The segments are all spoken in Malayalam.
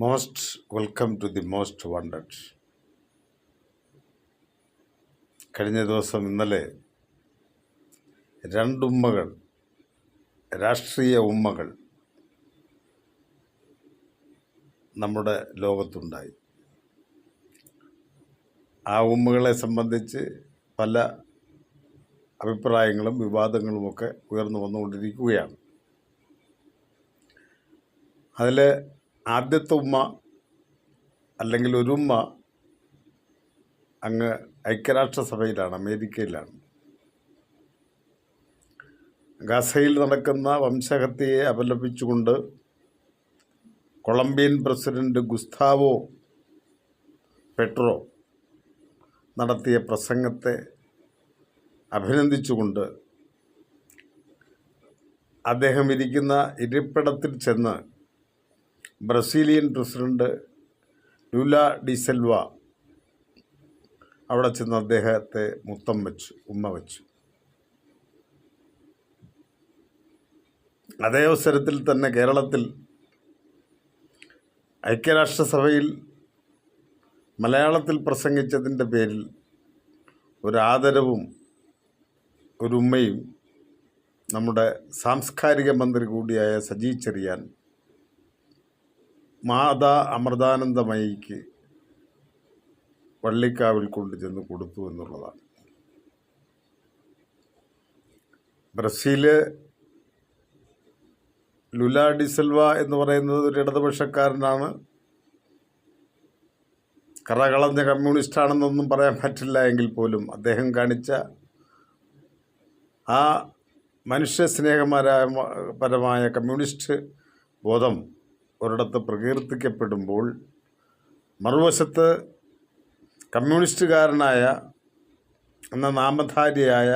Most welcome to the most wanted കഴിഞ്ഞ ദിവസം ഇന്നലെ രണ്ടുമ്മകൾ രാഷ്ട്രീയ ഉമ്മകൾ നമ്മുടെ ലോകത്തുണ്ടായി. ആ ഉമ്മകളെ സംബന്ധിച്ച് പല അഭിപ്രായങ്ങളും വിവാദങ്ങളുമൊക്കെ ഉയർന്നു വന്നുകൊണ്ടിരിക്കുകയാണ്. അതിൽ ആദ്യത്തെ ഉമ്മ അല്ലെങ്കിൽ ഒരു ഉമ്മ അങ്ങ് ഐക്യരാഷ്ട്രസഭയിലാണ് അമേരിക്കയിലാണ്. ഗസയിൽ നടക്കുന്ന വംശഹത്യയെ അപലപിച്ചുകൊണ്ട് കൊളംബിയൻ പ്രസിഡന്റ് ഗുസ്താവോ പെട്രോ നടത്തിയ പ്രസംഗത്തെ അഭിനന്ദിച്ചുകൊണ്ട് അദ്ദേഹം ഇരിക്കുന്ന ഇരിപ്പിടത്തിൽ ചെന്ന് ബ്രസീലിയൻ പ്രസിഡന്റ് ലുല ഡിസെൽവ അവിടെ ചെന്ന് അദ്ദേഹത്തെ മുത്തം വെച്ചു ഉമ്മ വെച്ചു. അതേ അവസരത്തിൽ തന്നെ കേരളത്തിൽ ഐക്യരാഷ്ട്രസഭയിൽ മലയാളത്തിൽ പ്രസംഗിച്ചതിന്റെ പേരിൽ ഒരാദരവും ആദരവും ഒരു ഉമ്മയും നമ്മുടെ സാംസ്കാരിക മന്ത്രി കൂടിയായ സജി ചെറിയാൻ മാതാ അമൃതാനന്ദമയിക്ക് വള്ളിക്കാവിൽ കൊണ്ടുചെന്ന് കൊടുത്തു എന്നുള്ളതാണ്. ബ്രസീൽ ലുല ഡിസൽവ എന്ന് പറയുന്നത് ഒരു ഇടതുപക്ഷക്കാരനാണ്. കറകളഞ്ഞ കമ്മ്യൂണിസ്റ്റാണെന്നൊന്നും പറയാൻ പറ്റില്ല എങ്കിൽ പോലും അദ്ദേഹം കാണിച്ച ആ മനുഷ്യ സ്നേഹപരമായ പരമായ കമ്മ്യൂണിസ്റ്റ് ബോധം ഒരിടത്ത് പ്രകീർത്തിക്കപ്പെടുമ്പോൾ മറുവശത്ത് കമ്മ്യൂണിസ്റ്റുകാരനായ എന്ന നാമധാരിയായ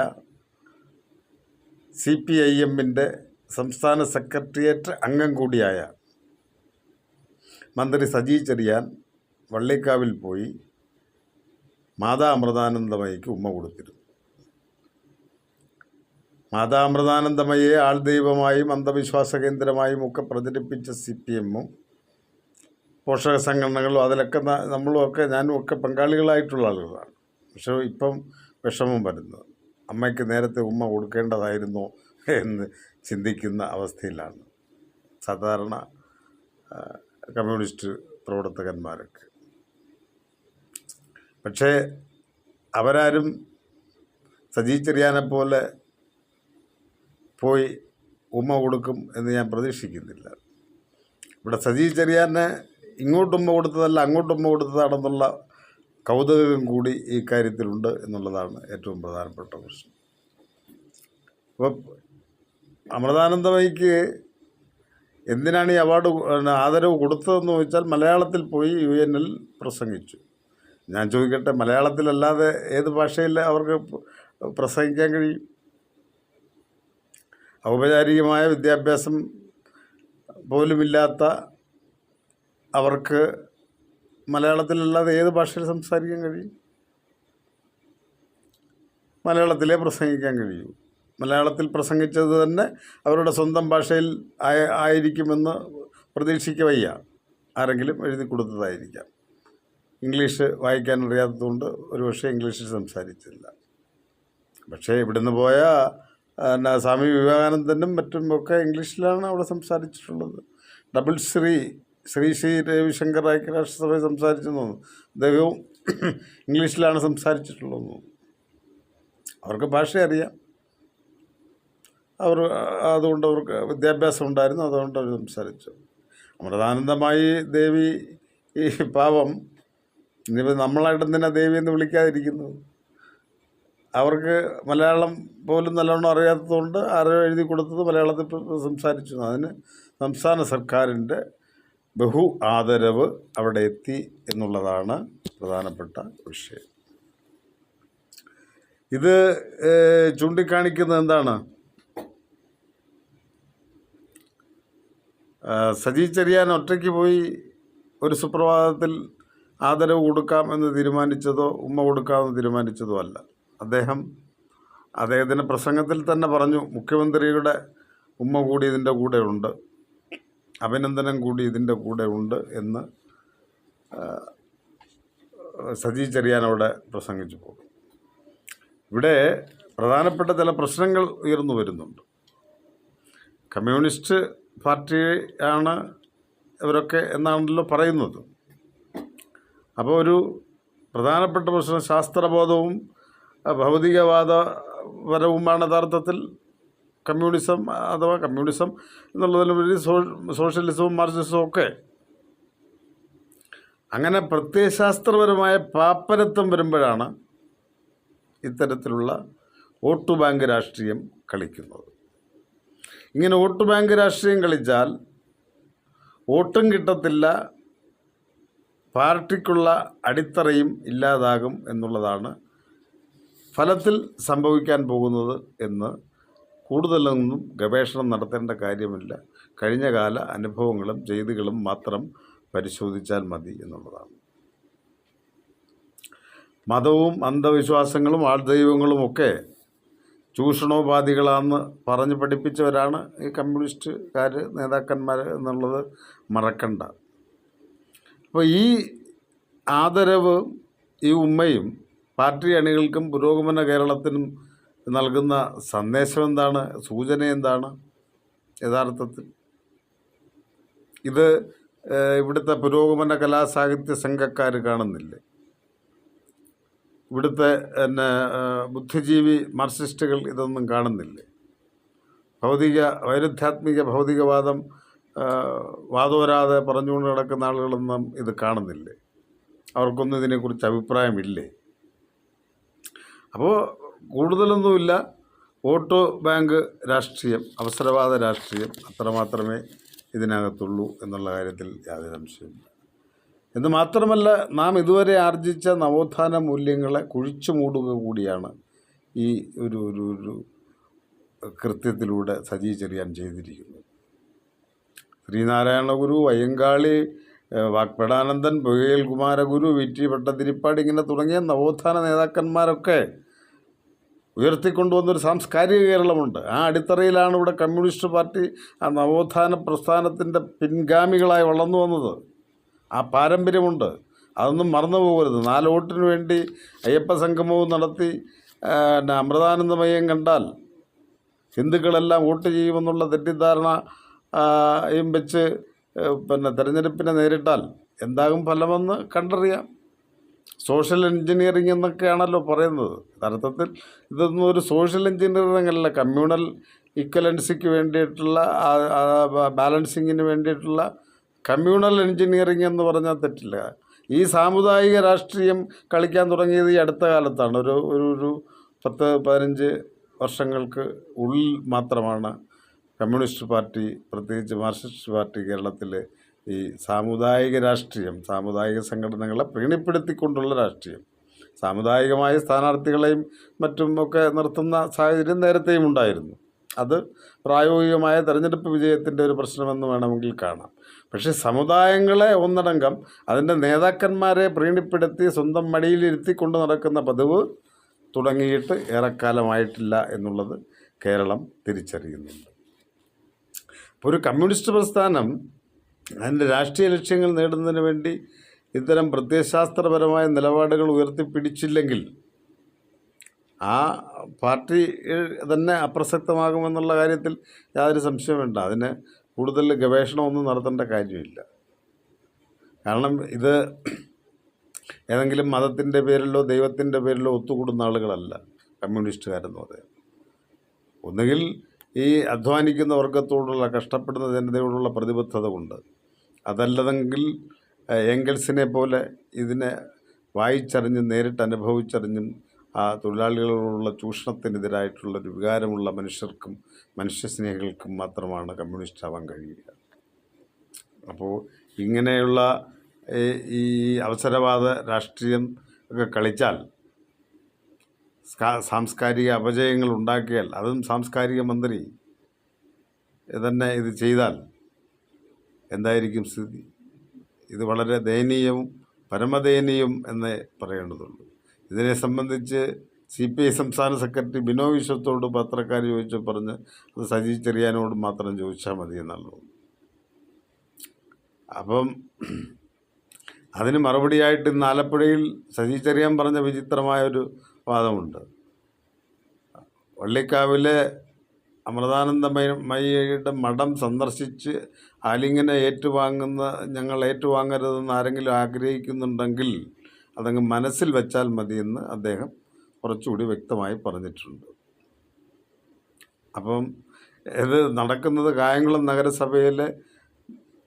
സി പി ഐ എമ്മിന്റെ സംസ്ഥാന സെക്രട്ടേറിയറ്റ് അംഗം കൂടിയായ മന്ത്രി സജി ചെറിയാൻ വള്ളിക്കാവിൽ പോയി മാതാ അമൃതാനന്ദമയ്ക്ക് ഉമ്മ കൊടുത്തിരുന്നു. മാതാ അമൃതാനന്ദമയെ ആൾദൈവമായും അന്ധവിശ്വാസ കേന്ദ്രമായും ഒക്കെ പ്രചരിപ്പിച്ച സി പി എമ്മും പോഷക സംഘടനകളും അതിലൊക്കെ നമ്മളും ഒക്കെ ഞാനും ഒക്കെ പങ്കാളികളായിട്ടുള്ള ആളുകളാണ്. പക്ഷേ ഇപ്പം വിഷമം വരുന്നത്. അമ്മയ്ക്ക് നേരത്തെ ഉമ്മ കൊടുക്കേണ്ടതായിരുന്നു എന്ന് ചിന്തിക്കുന്ന അവസ്ഥയിലാണ് സാധാരണ കമ്മ്യൂണിസ്റ്റ് പ്രവർത്തകന്മാരൊക്കെ. പക്ഷേ അവരാരും സജി ചെറിയാനെ പോലെ പോയി ഉമ്മ കൊടുക്കും എന്ന് ഞാൻ പ്രതീക്ഷിക്കുന്നില്ല. ഇവിടെ സജി ചെറിയാനെ ഇങ്ങോട്ടുമ്മ കൊടുത്തതല്ല അങ്ങോട്ടുമ്മ കൊടുത്തതാണെന്നുള്ള കൗതുകം കൂടി ഈ കാര്യത്തിലുണ്ട് എന്നുള്ളതാണ് ഏറ്റവും പ്രധാനപ്പെട്ട പ്രശ്നം. അപ്പോൾ അമൃതാനന്ദമയ്ക്ക് എന്തിനാണ് ഈ അവാർഡ് ആദരവ് കൊടുത്തതെന്ന് ചോദിച്ചാൽ മലയാളത്തിൽ പോയി യു എന്നിൽ പ്രസംഗിച്ചു. ഞാൻ ചോദിക്കട്ടെ മലയാളത്തിലല്ലാതെ ഏത് ഭാഷയിൽ അവർക്ക് പ്രസംഗിക്കാൻ കഴിയും? ഔപചാരികമായ വിദ്യാഭ്യാസം പോലുമില്ലാത്ത അവർക്ക് മലയാളത്തിലല്ലാതെ ഏത് ഭാഷയിൽ സംസാരിക്കാൻ കഴിയും? മലയാളത്തിലേ പ്രസംഗിക്കാൻ കഴിയൂ. മലയാളത്തിൽ പ്രസംഗിച്ചത് തന്നെ അവരുടെ സ്വന്തം ഭാഷയിൽ ആയിരിക്കുമെന്ന് പ്രതീക്ഷിക്കവയ്യ ആരെങ്കിലും എഴുതി കൊടുത്തതായിരിക്കാം. ഇംഗ്ലീഷ് വായിക്കാൻ അറിയാത്തതുകൊണ്ട് ഒരുപക്ഷെ ഇംഗ്ലീഷിൽ സംസാരിച്ചില്ല. പക്ഷേ ഇവിടുന്ന് പോയ എന്നാ സ്വാമി വിവേകാനന്ദനും മറ്റും ഒക്കെ ഇംഗ്ലീഷിലാണ് അവിടെ സംസാരിച്ചിട്ടുള്ളത്. ഡബിൾ ശ്രീ ശ്രീ ശ്രീ രവിശങ്കർ ഐക്യരാഷ്ട്രസഭയിൽ തോന്നുന്നു. അദ്ദേഹവും ഇംഗ്ലീഷിലാണ് സംസാരിച്ചിട്ടുള്ളതെന്ന് അവർക്ക് ഭാഷ അറിയാം. അവർ അതുകൊണ്ട് അവർക്ക് വിദ്യാഭ്യാസം ഉണ്ടായിരുന്നു അതുകൊണ്ട് അവർ സംസാരിച്ചു. അമൃതാനന്ദമായി ദേവി ഈ പാവം ഇനിയിപ്പോൾ നമ്മളായിട്ട് എന്തിനാ ദേവി എന്ന് വിളിക്കാതിരിക്കുന്നത്? അവർക്ക് മലയാളം പോലും നല്ലോണം അറിയാത്തതുകൊണ്ട് ആരോ എഴുതി കൊടുത്തത് മലയാളത്തിൽ സംസാരിച്ചു. അതിന് സംസ്ഥാന സർക്കാരിന്റെ ബഹു ആദരവ് അവിടെ എത്തി എന്നുള്ളതാണ് പ്രധാനപ്പെട്ട വിഷയം. ഇത് ചൂണ്ടിക്കാണിക്കുന്നത് എന്താണ്? സജി ചെറിയാൻ ഒറ്റയ്ക്ക് പോയി ഒരു സുപ്രഭാതത്തിൽ ആദരവ് കൊടുക്കാം എന്ന് തീരുമാനിച്ചതോ ഉമ്മ കൊടുക്കാമെന്ന് തീരുമാനിച്ചതോ അല്ല. അദ്ദേഹം അദ്ദേഹത്തിന്റെ പ്രസംഗത്തിൽ തന്നെ പറഞ്ഞു മുഖ്യമന്ത്രിയുടെ ഉമ്മ കൂടി ഇതിന്റെ കൂടെ ഉണ്ട് അഭിനന്ദനം കൂടി ഇതിന്റെ കൂടെ ഉണ്ട് എന്ന് സജി ചെറിയാൻ അവിടെ പ്രസംഗിച്ചു പോകും ഇവിടെ പ്രധാനപ്പെട്ട ചില പ്രശ്നങ്ങൾ ഉയർന്നു വരുന്നുണ്ട്. കമ്മ്യൂണിസ്റ്റ് പാർട്ടിയാണ് ഇവരൊക്കെ എന്നാണല്ലോ പറയുന്നത്. അപ്പോൾ ഒരു പ്രധാനപ്പെട്ട പ്രശ്നം ശാസ്ത്രബോധവും ഭൗതികവാദപരവുമാണ് യഥാർത്ഥത്തിൽ കമ്മ്യൂണിസം അഥവാ കമ്മ്യൂണിസം എന്നുള്ളതിലുപരി സോ സോഷ്യലിസവും മാർക്സിസവും ഒക്കെ. അങ്ങനെ പ്രത്യയശാസ്ത്രപരമായ പാപ്പരത്വം വരുമ്പോഴാണ് ഇത്തരത്തിലുള്ള വോട്ട് ബാങ്ക് രാഷ്ട്രീയം കളിക്കുന്നത്. ഇങ്ങനെ വോട്ട് ബാങ്ക് രാഷ്ട്രീയം കളിച്ചാൽ വോട്ടും കിട്ടത്തില്ല പാർട്ടിക്കുള്ള അടിത്തറയും ഇല്ലാതാകും എന്നുള്ളതാണ് ഫലത്തിൽ സംഭവിക്കാൻ പോകുന്നത് എന്ന് കൂടുതലൊന്നും ഗവേഷണം നടത്തേണ്ട കാര്യമില്ല. കഴിഞ്ഞകാല അനുഭവങ്ങളും ചെയ്തികളും മാത്രം പരിശോധിച്ചാൽ മതി എന്നുള്ളതാണ്. മതവും അന്ധവിശ്വാസങ്ങളും ആൾദൈവങ്ങളും ഒക്കെ ചൂഷണോപാധികളാണെന്ന് പറഞ്ഞ് പഠിപ്പിച്ചവരാണ് ഈ കമ്മ്യൂണിസ്റ്റുകാർ നേതാക്കന്മാർ എന്നുള്ളത് മറക്കണ്ട. അപ്പോൾ ഈ ആദരവ് ഈ ഉമ്മയും പാർട്ടി അണികൾക്കും പുരോഗമന കേരളത്തിനും നൽകുന്ന സന്ദേശം എന്താണ്? സൂചന എന്താണ്? യഥാർത്ഥത്തിൽ ഇത് ഇവിടുത്തെ പുരോഗമന കലാസാഹിത്യ സംഘക്കാർ കാണുന്നില്ലേ? ഇവിടുത്തെ പിന്നെ ബുദ്ധിജീവി മാർക്സിസ്റ്റുകൾ ഇതൊന്നും കാണുന്നില്ലേ? ഭൗതിക വൈരുദ്ധ്യാത്മിക ഭൗതികവാദം വാദോരാതെ പറഞ്ഞുകൊണ്ട് നടക്കുന്ന ആളുകളൊന്നും ഇത് കാണുന്നില്ലേ? അവർക്കൊന്നും ഇതിനെക്കുറിച്ച് അഭിപ്രായമില്ലേ? അപ്പോൾ കൂടുതലൊന്നുമില്ല. വോട്ട് ബാങ്ക് രാഷ്ട്രീയം അവസരവാദ രാഷ്ട്രീയം അത്രമാത്രമേ ഇതിനകത്തുള്ളൂ എന്നുള്ള കാര്യത്തിൽ യാതൊരു സംശയമില്ല എന്ന് മാത്രമല്ല നാം ഇതുവരെ ആർജിച്ച നവോത്ഥാന മൂല്യങ്ങളെ കുഴിച്ചു മൂടുക കൂടിയാണ് ഈ ഒരു ഒരു ഒരു കൃത്യത്തിലൂടെ സജി ചെറിയാൻ ചെയ്തിരിക്കുന്നത്. ശ്രീനാരായണ ഗുരു അയ്യങ്കാളി ഏഹ് വാഗ്പടാനന്ദൻ പൊയ്യൽ കുമാരഗുരു വി ടി ഭട്ടതിരിപ്പാട് ഇങ്ങനെ തുടങ്ങിയ നവോത്ഥാന നേതാക്കന്മാരൊക്കെ ഉയർത്തിക്കൊണ്ടുവന്നൊരു സാംസ്കാരിക കേരളമുണ്ട്. ആ അടിത്തറയിലാണ് ഇവിടെ കമ്മ്യൂണിസ്റ്റ് പാർട്ടി ആ നവോത്ഥാന പ്രസ്ഥാനത്തിന്റെ പിൻഗാമികളായി വളർന്നു വന്നത്. ആ പാരമ്പര്യമുണ്ട്. അതൊന്നും മറന്നു പോകരുത്. നാല് വോട്ടിന് വേണ്ടി അയ്യപ്പ സംഗമവും നടത്തി പിന്നെ അമൃതാനന്ദമയം കണ്ടാൽ ഹിന്ദുക്കളെല്ലാം വോട്ട് ചെയ്യുമെന്നുള്ള തെറ്റിദ്ധാരണയും വെച്ച് പിന്നെ തെരഞ്ഞെടുപ്പിനെ നേരിട്ടാൽ എന്താകും ഫലമെന്ന് കണ്ടറിയാം. സോഷ്യൽ എൻജിനീയറിംഗ് എന്നൊക്കെയാണല്ലോ പറയുന്നത്. യഥാർത്ഥത്തിൽ ഇതൊന്നും ഒരു സോഷ്യൽ എൻജിനീയറിംഗ് അല്ല. കമ്മ്യൂണൽ ഇക്വലൻസിക്ക് വേണ്ടിയിട്ടുള്ള ബാലൻസിങ്ങിന് വേണ്ടിയിട്ടുള്ള കമ്മ്യൂണൽ എൻജിനീയറിംഗ് എന്ന് പറഞ്ഞാൽ തെറ്റില്ല. ഈ സാമുദായിക രാഷ്ട്രീയം കളിക്കാൻ തുടങ്ങിയത് ഈ അടുത്ത കാലത്താണ്. ഒരു ഒരു പത്ത് പതിനഞ്ച് വർഷങ്ങൾക്ക് ഉള്ളിൽ മാത്രമാണ് കമ്മ്യൂണിസ്റ്റ് പാർട്ടി പ്രത്യേകിച്ച് മാർക്സിസ്റ്റ് പാർട്ടി കേരളത്തിൽ ഈ സാമുദായിക രാഷ്ട്രീയം സാമുദായിക സംഘടനകളെ പ്രീണിപ്പെടുത്തിക്കൊണ്ടുള്ള രാഷ്ട്രീയം സാമുദായികമായ സ്ഥാനാർത്ഥികളെയും മറ്റും ഒക്കെ നിർത്തുന്ന സാഹചര്യം നേരത്തെയും ഉണ്ടായിരുന്നു. അത് പ്രായോഗികമായ തെരഞ്ഞെടുപ്പ് വിജയത്തിന്റെ ഒരു പ്രശ്നമെന്ന് വേണമെങ്കിൽ കാണാം. പക്ഷേ സമുദായങ്ങളെ ഒന്നടങ്കം അതിന്റെ നേതാക്കന്മാരെ പ്രീണിപ്പെടുത്തി സ്വന്തം മടിയിലിരുത്തി കൊണ്ട് നടക്കുന്ന പതിവ് തുടങ്ങിയിട്ട് ഏറെക്കാലമായിട്ടില്ല എന്നുള്ളത് കേരളം തിരിച്ചറിയുന്നുണ്ട്. ഒരു കമ്മ്യൂണിസ്റ്റ് പ്രസ്ഥാനം അതിന്റെ രാഷ്ട്രീയ ലക്ഷ്യങ്ങൾ നേടുന്നതിന് വേണ്ടി ഇത്തരം പ്രത്യയശാസ്ത്രപരമായ നിലപാടുകൾ ഉയർത്തിപ്പിടിച്ചില്ലെങ്കിൽ ആ പാർട്ടി തന്നെ അപ്രസക്തമാകുമെന്നുള്ള കാര്യത്തിൽ യാതൊരു സംശയം വേണ്ട. അതിന് കൂടുതൽ ഗവേഷണമൊന്നും നടത്തേണ്ട കാര്യമില്ല. കാരണം ഇത് ഏതെങ്കിലും മതത്തിന്റെ പേരിലോ ദൈവത്തിന്റെ പേരിലോ ഒത്തുകൂടുന്ന ആളുകളല്ല കമ്മ്യൂണിസ്റ്റുകാരെന്ന് പറയുന്നത്. ഒന്നുകിൽ ഈ അധ്വാനിക്കുന്ന വർഗത്തോടുള്ള കഷ്ടപ്പെടുന്ന ജനതയോടുള്ള പ്രതിബദ്ധത കൊണ്ട്. അതല്ലതെങ്കിൽ ഏംഗൽസിനെ പോലെ ഇതിനെ വായിച്ചറിഞ്ഞും നേരിട്ട് അനുഭവിച്ചറിഞ്ഞും ആ തൊഴിലാളികളോടുള്ള ചൂഷണത്തിനെതിരായിട്ടുള്ളൊരു വികാരമുള്ള മനുഷ്യർക്കും മനുഷ്യസ്നേഹികൾക്കും മാത്രമാണ് കമ്മ്യൂണിസ്റ്റ് ആവാൻ കഴിയുക. അപ്പോൾ ഇങ്ങനെയുള്ള ഈ- അവസരവാദ രാഷ്ട്രീയം ഒക്കെ കളിച്ചാൽ സാംസ്കാരിക അപജയങ്ങൾ ഉണ്ടാക്കിയാൽ അതും സാംസ്കാരിക മന്ത്രി തന്നെ ഇത് ചെയ്താൽ എന്തായിരിക്കും സ്ഥിതി? ഇത് വളരെ ദയനീയവും പരമദയനീയം എന്നേ പറയേണ്ടതുള്ളൂ. ഇതിനെ സംബന്ധിച്ച് സി പി ഐ സംസ്ഥാന സെക്രട്ടറി ബിനോ വിശ്വത്തോട് പത്രക്കാർ ചോദിച്ചു പറഞ്ഞ് അത് സജി ചെറിയാനോട് മാത്രം ചോദിച്ചാൽ മതി എന്നുള്ളത് അപ്പം അതിന് മറുപടിയായിട്ട് ഇന്ന് ആലപ്പുഴയിൽ സജി ചെറിയാൻ പറഞ്ഞ വിചിത്രമായൊരു വാദമുണ്ട്. വള്ളിക്കാവിലെ അമൃതാനന്ദമയിയുടെ മഠം സന്ദർശിച്ച് ആലിങ്ങനെ ഏറ്റുവാങ്ങുന്ന ഞങ്ങൾ ഏറ്റുവാങ്ങരുതെന്ന് ആരെങ്കിലും ആഗ്രഹിക്കുന്നുണ്ടെങ്കിൽ അതങ്ങ് മനസ്സിൽ വെച്ചാൽ മതിയെന്ന് അദ്ദേഹം കുറച്ചുകൂടി വ്യക്തമായി പറഞ്ഞിട്ടുണ്ട്. അപ്പം ഇത് നടക്കുന്നത് കായംകുളം നഗരസഭയിലെ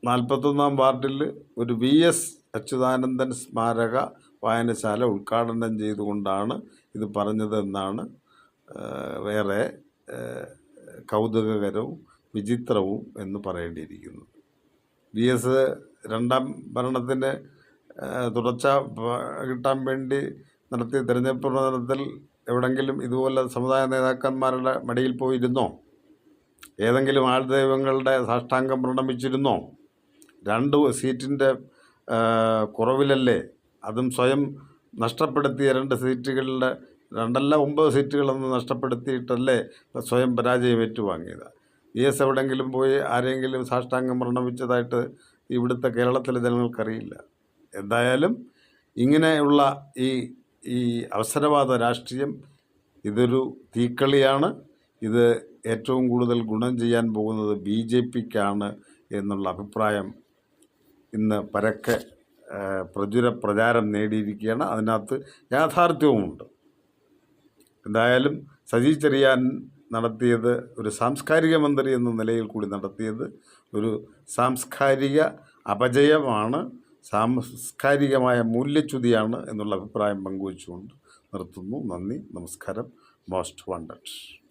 നാൽപ്പത്തൊന്നാം വാർഡിൽ ഒരു വി എസ് അച്യുതാനന്ദൻ സ്മാരക വായനശാല ഉദ്ഘാടനം ചെയ്തുകൊണ്ടാണ് ഇത് പറഞ്ഞതെന്നാണ് വേറെ കൗതുകകരവും വിചിത്രവും എന്ന് പറയേണ്ടിയിരിക്കുന്നത് വി എസ് രണ്ടാം ഭരണത്തിന് തുടർച്ച കിട്ടാൻ വേണ്ടി നടത്തിയ തിരഞ്ഞെടുപ്പ് പ്രവർത്തനത്തിൽ എവിടെങ്കിലും ഇതുപോലെ സമുദായ നേതാക്കന്മാരുടെ മടിയിൽ പോയിരുന്നോ? ഏതെങ്കിലും ആൾദൈവങ്ങളുടെ സാഷ്ടാംഗം പ്രണമിച്ചിരുന്നോ? രണ്ട് സീറ്റിന്റെ കുറവിലല്ലേ അതും സ്വയം നഷ്ടപ്പെടുത്തിയ രണ്ട് സീറ്റുകളുടെ രണ്ടല്ല ഒമ്പത് സീറ്റുകളൊന്നും നഷ്ടപ്പെടുത്തിയിട്ടല്ലേ സ്വയം പരാജയം ഏറ്റുവാങ്ങിയത്. വി എസ് എവിടെയെങ്കിലും പോയി ആരെങ്കിലും സാഷ്ടാംഗം പ്രണമിച്ചതായിട്ട് ഇവിടുത്തെ കേരളത്തിലെ ജനങ്ങൾക്കറിയില്ല. എന്തായാലും ഇങ്ങനെയുള്ള ഈ ഈ അവസരവാദ രാഷ്ട്രീയം ഇതൊരു തീക്കളിയാണ്. ഇത് ഏറ്റവും കൂടുതൽ ഗുണം ചെയ്യാൻ പോകുന്നത് ബി ജെ പിക്കാണ് എന്നുള്ള അഭിപ്രായം ഇന്ന് പരക്കെ പ്രചുര പ്രചാരം നേടിയിരിക്കുകയാണ്. അതിനകത്ത് യാഥാർത്ഥ്യവുമുണ്ട്. എന്തായാലും സജി ചെറിയാൻ നടത്തിയത് ഒരു സാംസ്കാരിക മന്ത്രി എന്ന നിലയിൽ കൂടി നടത്തിയത് ഒരു സാംസ്കാരിക അപജയമാണ് സാംസ്കാരികമായ മൂല്യച്യുതിയാണ് എന്നുള്ള അഭിപ്രായം പങ്കുവച്ചുകൊണ്ട് നിർത്തുന്നു. നന്ദി നമസ്കാരം. Most wanted